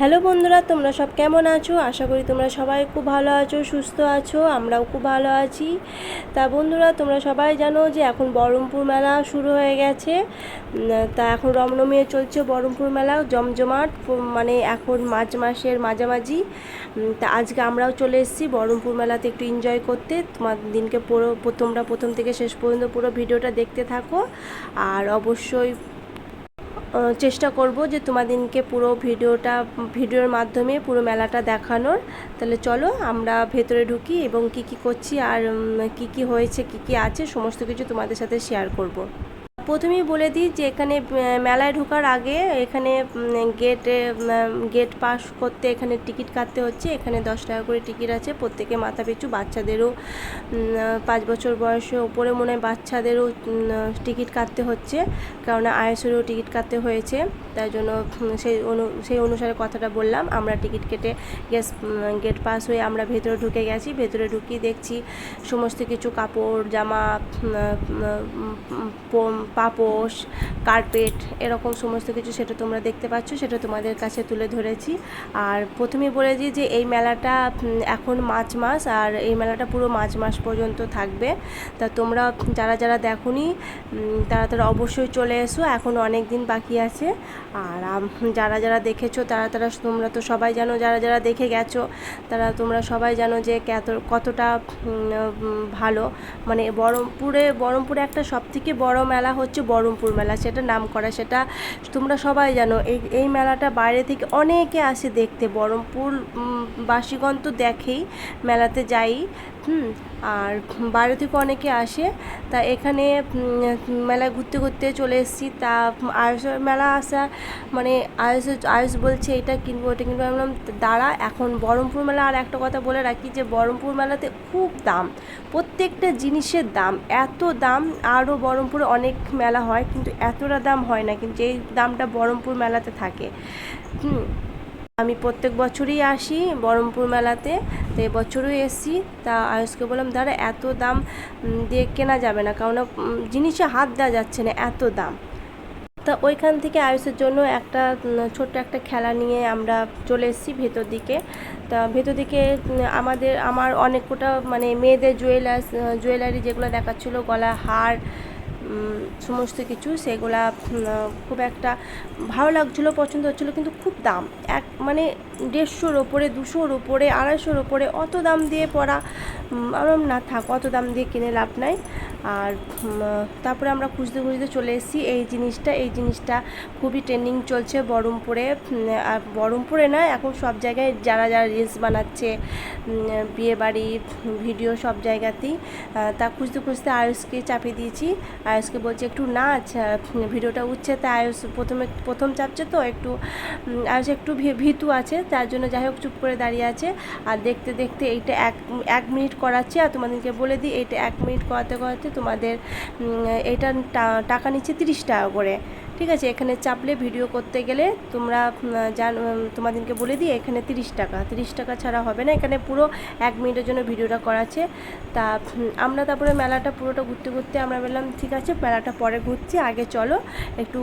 Hello বন্ধুরা, তোমরা সব কেমন আছো? আশা করি তোমরা সবাই খুব ভালো আছো, সুস্থ আছো, আমরাও খুব ভালো আছি। তা বন্ধুরা, তোমরা সবাই জানো যে এখন বহরমপুর মেলা শুরু হয়ে গেছে। তা এখন রমনমিয়ে চলছে বহরমপুর মেলা, জমজমাট মানে এখন মার্চ মাসের মাঝামাঝি। তা আজকে আমরাও চলে এসেছি বহরমপুর মেলাতে একটু এনজয় করতে। তোমার দিনকে পুরো, তোমরা প্রথম থেকে শেষ পর্যন্ত পুরো ভিডিওটা দেখতে থাকো। আর অবশ্যই চেষ্টা করব যে তোমাদেরকে পুরো ভিডিওটা, ভিডিওর মাধ্যমে পুরো মেলাটা দেখানোর। তাহলে চলো আমরা ভেতরে ঢুকি এবং কি কি করছি আর কি কি হয়েছে, কি কি আছে, সমস্ত কিছু তোমাদের সাথে শেয়ার করব। প্রথমেই বলে দিই যে এখানে মেলায় ঢোকার আগে এখানে গেটে গেট পাস করতে এখানে টিকিট কাটতে হচ্ছে। এখানে দশ টাকা করে টিকিট আছে। প্রত্যেকে মাথা পিছু বাচ্চাদেরও পাঁচ বছর বয়সে ওপরে মনে হয় বাচ্চাদেরও টিকিট কাটতে হচ্ছে। কারণ আয়েসেরও টিকিট কাটতে হয়েছে। তাই জন্য সেই অনু, সেই অনুসারে কথাটা বললাম। আমরা টিকিট কেটে গেস গেট পাস হয়ে আমরা ভেতরে ঢুকে গেছি। ভেতরে ঢুকিয়ে দেখছি সমস্ত কিছু কাপড়, জামা পাপোশ, কার্পেট, এরকম সমস্ত কিছু সেটা তোমরা দেখতে পাচ্ছ, সেটা তোমাদের কাছে তুলে ধরেছি। আর প্রথমে বলে দিই যে এই মেলাটা এখন মার্চ মাস, আর এই মেলাটা পুরো মার্চ মাস পর্যন্ত থাকবে। তা তোমরা যারা যারা দেখোনি তারা তারা অবশ্যই চলে এসো, এখন অনেক দিন বাকি আছে। আর যারা যারা দেখেছ, তারা তারা তোমরা তো সবাই জানো, যারা যারা দেখে গেছো, তারা তোমরা সবাই জানো যে কত- কতটা ভালো। মানে বহরমপুরে বহরমপুরে একটা সবথেকে বড় মেলা হচ্ছে বহরমপুর মেলা, সেটা নাম করা সেটা তোমরা সবাই জানো। এই এই মেলাটা বাইরে থেকে অনেকে আসে দেখতে। বহরমপুর বাসীগণ তো দেখেই মেলাতে যাই। হুম, আর বাইরে থেকে অনেকে আসে। তা এখানে মেলায় ঘুরতে ঘুরতে চলে এসেছি। তা, আয়ুষ, মেলা আসা মানে আয়ুষ আয়ুষ বলছে, এটা কিনবো, ওটা কিনবো। বললাম, দাঁড়া, এখন বহরমপুর মেলা আর একটা কথা বলে রাখি যে, বহরমপুর মেলাতে খুব দাম। প্রত্যেকটা জিনিসের দাম। এত দাম আরও বহরমপুরে অনেক মেলা হয়, কিন্তু এতটা দাম হয় না, কিন্তু এই দামটা বহরমপুর মেলাতে থাকে। হুম, আমি প্রত্যেক বছরই আসি বহরমপুর মেলাতে। তো এবছরও এসেছি, তা আয়ুষকে বললাম, দাঁড়া, এত দাম দিয়ে কেনা যাবে না, কারণ জিনিসে হাত দেওয়া যাচ্ছে না, এত দাম। তা ওইখান থেকে আয়ুষের জন্য একটা ছোট্ট একটা খেলা নিয়ে আমরা চলে এসেছি ভেতর দিকে। তা ভেতর দিকে আমাদের, আমার অনেক কোটা মানে মেয়েদের জুয়েলার্স জুয়েলারি যেগুলো দেখাচ্ছিলো গলা হার সমস্ত কিছু, সেগুলা খুব একটা ভালো লাগছিল, পছন্দ হচ্ছিল, কিন্তু খুব দাম। এক মানে দেড়শোর ওপরে, দুশোর ওপরে, আড়াইশোর ওপরে অত দাম দিয়ে পড়া আমরা না থাক, অত দাম দিয়ে কিনে লাভ নাই। আর তারপরে আমরা খুঁজতে খুঁজতে চলে এসেছি। এই জিনিসটা এই জিনিসটা খুবই ট্রেন্ডিং চলছে বহরমপুরে। আর বহরমপুরে না, এখন সব জায়গায় যারা যারা রিলস বানাচ্ছে বিয়ে বাড়ি, ভিডিও সব জায়গাতেই তা খুঁজতে খুঁজতে আয়ুষকে চাপিয়ে দিয়েছি। আয়ুষকে বলছে, একটু নাচ, ভিডিওটা উঠছে। তা আয়ুষ প্রথমে, প্রথম চাপছে তো, একটু আয়ুষ একটু ভীতু আছে তার জন্য যাই হোক চুপ করে দাঁড়িয়ে আছে। আর দেখতে দেখতে এইটা এক এক মিনিট করাচ্ছে আর তোমাদেরকে বলে দিই, এইটা এক মিনিট করাতে করাতে তোমাদের এইটার টাকা নিচ্ছে তিরিশ টাকা করে। ঠিক আছে? এখানে চাপলে ভিডিও করতে গেলে তোমরা জান তোমাদেরকে বলে দিই, এখানে তিরিশ টাকা। তিরিশ টাকা ছাড়া হবে না। এখানে পুরো এক মিনিটের জন্য ভিডিওটা করাচ্ছে। তা আমরা তারপরে মেলাটা পুরোটা ঘুরতে ঘুরতে আমরা বললাম, ঠিক আছে, মেলাটা পরে ঘুরছি, আগে চলো। একটু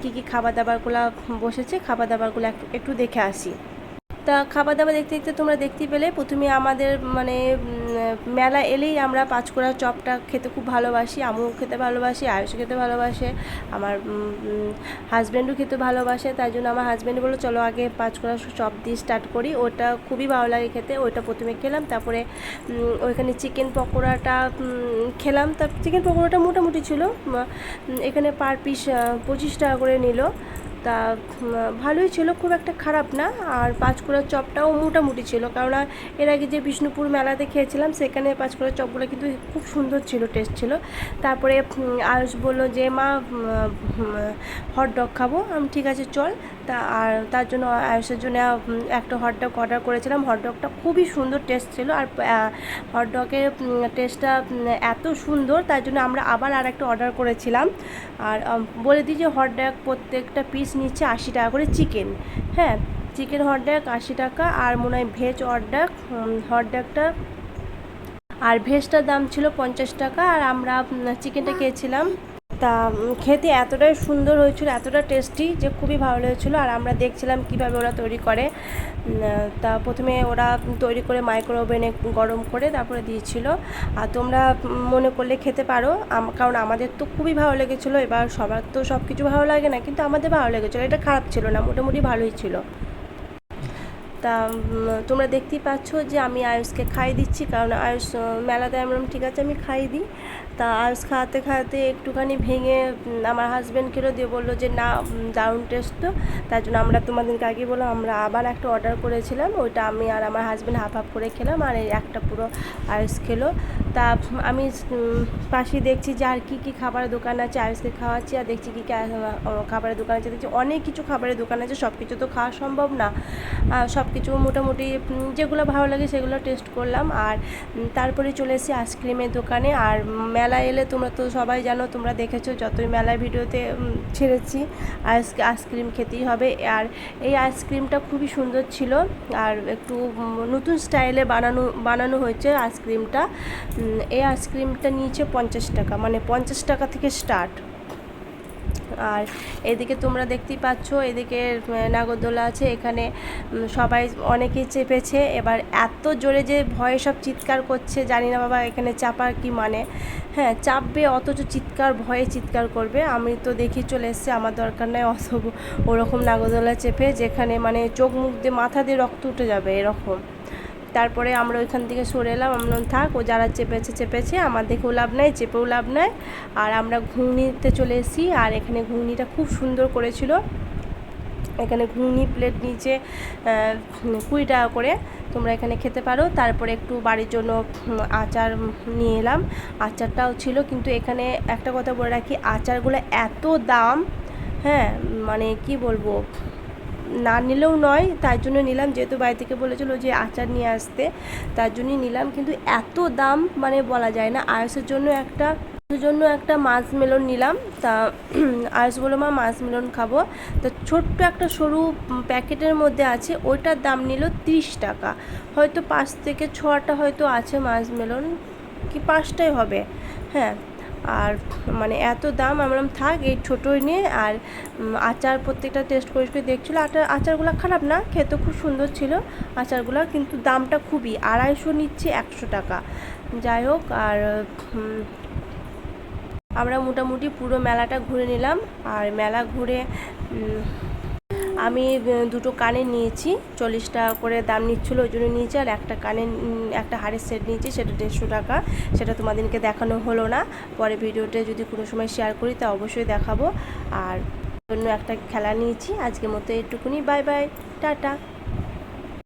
কী কী খাবার দাবারগুলো বসেছে খাবার দাবারগুলো একটু দেখে আসি। তা খাবার দাবার দেখতে দেখতে তোমরা দেখতে পেলে। প্রথমে আমাদের মানে মেলা এলেই আমরা পাঁচকোড়া চপটা খেতে খুব ভালোবাসি আমিও খেতে ভালোবাসি আয়ুষ খেতে ভালোবাসে, আমার হাজব্যান্ডও খেতে ভালোবাসে, তাই জন্য আমার হাজব্যান্ড বলল, চলো আগে পাঁচকোড়া চপ দিয়ে স্টার্ট করি। ওটা খুবই ভালো লাগে খেতে, ওইটা প্রথমে খেলাম, তারপরে ওইখানে চিকেন পকোড়াটা খেলাম। তা চিকেন পকোড়াটা মোটামুটি ছিল এখানে পার পিস পঁচিশ টাকা করে নিল। তা ভালোই ছিল, খুব একটা খারাপ না। আর পাঁচকুড়ার চপটাও মোটামুটি ছিল কারণ এর আগে যে বিষ্ণুপুর মেলাতে খেয়েছিলাম, সেখানে পাঁচকুড়ার চপগুলো কিন্তু খুব সুন্দর ছিল টেস্ট ছিল। তারপরে আয়ুষ বলল যে, মা হট ডগ খাব। আমি, ঠিক আছে, চল। তা আর তার জন্য আয়ুষের জন্য একটা হট ডগ অর্ডার করেছিলাম। হট ডগটা খুবই সুন্দর টেস্ট ছিল আর হট ডগের টেস্টটা এত সুন্দর, তার জন্য আমরা আবার আর একটা অর্ডার করেছিলাম। আর বলে দিই যে হট ডগ প্রত্যেকটা পিস নিচ্ছে আশি টাকা করে চিকেন হ্যাঁ চিকেন হট ডগ আশি টাকা আর মনে হয় ভেজ হট ডগ হট ডগটা আর ভেজটার দাম ছিল পঞ্চাশ টাকা। আর আমরা চিকেনটা খেয়েছিলাম। তা খেতে এতটাই সুন্দর হয়েছিল, এতটা টেস্টি যে খুবই ভালো লেগেছিলো। আর আমরা দেখছিলাম কীভাবে ওরা তৈরি করে। তা প্রথমে ওরা তৈরি করে মাইক্রো ওভেনে গরম করে তারপরে দিয়েছিল। আর তোমরা মনে করলে খেতে পারো। কারণ আমাদের তো খুবই ভালো লেগেছিলো। এবার সবার তো সব কিছু ভালো লাগে না, কিন্তু আমাদের ভালো লেগেছিলো। এটা খারাপ ছিল না, মোটামুটি ভালোই ছিল। তা তোমরা দেখতেই পাচ্ছ যে আমি আয়ুষকে খাই দিচ্ছি, কারণ আয়ুষ মেলাতে আমি ঠিক আছে, আমি খাই দিই। তা আয়ুষ খাওয়াতে খাওয়াতে একটুখানি ভেঙে আমার হাজব্যান্ডকেও দিয়ে বলল যে, না দারুণ টেস্ট তো। তার জন্য আমরা তোমাদেরকে আগে বললাম, আমরা আবার একটা অর্ডার করেছিলাম, ওইটা আমি আর আমার হাজব্যান্ড হাফ হাফ করে খেলাম, আর একটা পুরো আয়ুষ খেলো। তা আমি পাশেই দেখছি যে আর কী কী খাবারের দোকান আছে আয়ুষকে খাওয়াচ্ছি আর দেখছি কী কী খাবারের দোকান আছে। দেখছি অনেক কিছু খাবারের দোকান আছে সব কিছু তো খাওয়া সম্ভব না। সব কিছু মোটামুটি যেগুলো ভালো লাগে সেগুলো টেস্ট করলাম। আর তারপরে চলে এসেছি আইসক্রিমের দোকানে। আর মেলা এলে তোমরা তো সবাই জানো, তোমরা দেখেছ যতই মেলার ভিডিওতে ছেড়েছি আইস আইসক্রিম খেতেই হবে। আর এই আইসক্রিমটা খুবই সুন্দর ছিল। আর একটু নতুন স্টাইলে বানানো বানানো হয়েছে আইসক্রিমটা এই আইসক্রিমটা নিয়েছে পঞ্চাশ টাকা মানে পঞ্চাশ টাকা থেকে স্টার্ট আর এদিকে তোমরা দেখতেই পাচ্ছ, এদিকে নাগরদোলা আছে, এখানে সবাই অনেকেই চেপেছে। এবার এত জোরে যে ভয়ে সব চিৎকার করছে, জানি না বাবা এখানে চাপার কি মানে। হ্যাঁ চাপবে অথচ চিৎকার, ভয়ে চিৎকার করবে। আমি তো দেখি চলে এসছে, আমার দরকার নাই অত ওরকম নাগরদোলা চেপে, যেখানে মানে চোখ মুখ দিয়ে, মাথা দিয়ে রক্ত উঠে যাবে এরকম। তারপরে আমরা ওইখান থেকে সরে এলাম। আমরা থাক, ও যারা চেপেছে চেপেছে, আমার দেখেও লাভ নাই, চেপেও লাভ নাই। আর আমরা ঘুগনিতে চলে এসেছি আর এখানে ঘুগনিটা খুব সুন্দর করেছিল। এখানে ঘুগনি প্লেট নিচে কুড়ি টাকা করে তোমরা এখানে খেতে পারো। তারপরে একটু বাড়ির জন্য আচার নিয়ে এলাম। আচারটাও ছিল, কিন্তু এখানে একটা কথা বলে রাখি, আচারগুলো এত দাম হ্যাঁ মানে কি বলব? না নিলেও নয়, তার জন্য নিলাম। যেহেতু বাড়ি থেকে বলেছিল যে আচার নিয়ে আসতে, তার জন্যই নিলাম। কিন্তু এত দাম মানে বলা যায় না। আয়ুষের জন্য একটা জন্য একটা মাছ মেলন নিলাম। তা আয়ুষ বলল, মা, মাছ মেলন খাব। তা ছোট্ট একটা সরু প্যাকেটের মধ্যে আছে, ওইটার দাম নিল তিরিশ টাকা। হয়তো পাঁচ থেকে ছটা হয়তো আছে মাছ মেলন, কি পাঁচটাই হবে? হ্যাঁ আর মানে এত দাম আমরা থাক, এই ছোটোই নিয়ে আর আচার প্রত্যেকটা টেস্ট করে করে দেখছিলো। আচার আচারগুলো খারাপ না, খেতে খুব সুন্দর ছিল আচারগুলো, কিন্তু দামটা খুবই, আড়াইশো নিচ্ছে একশো টাকা। যাই হোক, আর আমরা মোটামুটি পুরো মেলাটা ঘুরে নিলাম। আর মেলা ঘুরে আমি দুটো কানে নিয়েছি। চল্লিশ টাকা করে দাম নিচ্ছিলো, ওই জন্য নিয়েছি। আর একটা কানে একটা হারের সেট নিয়েছি, সেটা দেড়শো টাকা। সেটা তোমাদেরকে দেখানো হলো না। পরে ভিডিওটা যদি কোনো সময় শেয়ার করি, তা অবশ্যই দেখাবো। আর অন্য একটা খেলা নিয়েছি। আজকের মতো এটুকুনি বাই বাই। টাটা।